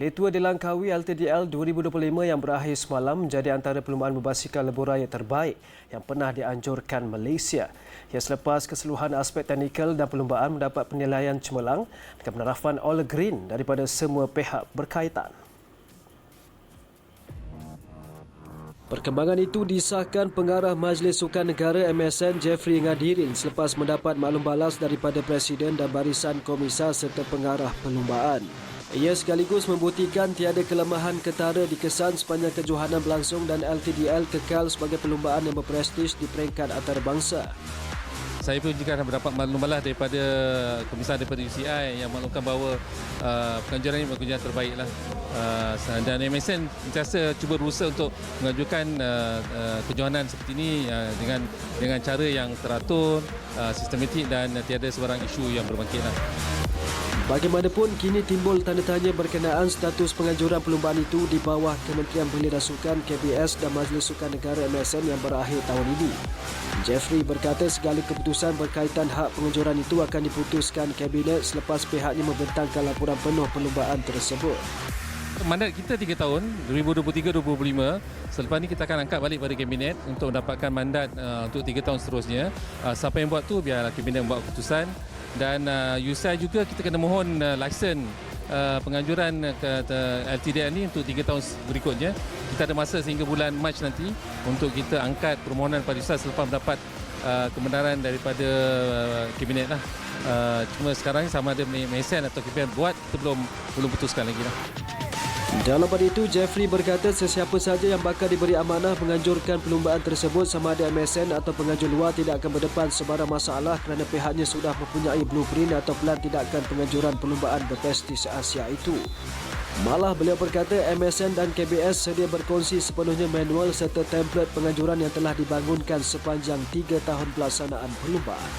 Letua Dilangkawi LTDL 2025 yang berakhir semalam menjadi antara perlumbaan berbasikal lebuh terbaik yang pernah dianjurkan Malaysia. Ia selepas keseluruhan aspek teknikal dan perlumbaan mendapat penilaian cemerlang dengan penarafan all green daripada semua pihak berkaitan. Perkembangan itu disahkan pengarah Majlis Sukan Negara MSN Jeffrey Ngadirin selepas mendapat maklum balas daripada Presiden dan barisan komisar serta pengarah perlumbaan. Ia sekaligus membuktikan tiada kelemahan ketara dikesan sepanjang kejohanan berlangsung dan LTDL kekal sebagai perlumbaan yang berprestij di peringkat antarabangsa. Saya pun juga mendapat maklum balas daripada komisar daripada UCI yang maklumkan bahawa uh, penganjuran ini penganjuran terbaik lah. Uh, dan MSN sentiasa cuba berusaha untuk mengajukan uh, uh, kejohanan seperti ini uh, dengan dengan cara yang teratur, uh, sistematik dan tiada sebarang isu yang berbangkit lah. Bagaimanapun, kini timbul tanda tanya berkenaan status penganjuran perlumbaan itu di bawah Kementerian Belia dan Sukan KBS dan Majlis Sukan Negara MSN yang berakhir tahun ini. Jeffrey berkata segala keputusan berkaitan hak penganjuran itu akan diputuskan Kabinet selepas pihaknya membentangkan laporan penuh perlumbaan tersebut. Mandat kita 3 tahun, 2023-2025. Selepas ini kita akan angkat balik pada Kabinet untuk mendapatkan mandat uh, untuk 3 tahun seterusnya. Uh, siapa yang buat tu biarlah Kabinet buat keputusan dan uh, USAI juga kita kena mohon uh, lisen uh, penganjuran uh, LTDN ini untuk 3 tahun berikutnya. Kita ada masa sehingga bulan Mac nanti untuk kita angkat permohonan pada USAI selepas mendapat uh, kebenaran daripada uh, kabinet lah. Uh, cuma sekarang sama ada MSN atau kabinet buat kita belum belum putuskan lagi lah. Dalam pada itu, Jeffrey berkata sesiapa saja yang bakal diberi amanah menganjurkan perlumbaan tersebut sama ada MSN atau penganjur luar tidak akan berdepan sebarang masalah kerana pihaknya sudah mempunyai blueprint atau pelan tidakkan penganjuran perlumbaan berprestij Asia itu. Malah beliau berkata MSN dan KBS sedia berkongsi sepenuhnya manual serta template penganjuran yang telah dibangunkan sepanjang tiga tahun pelaksanaan perlumbaan.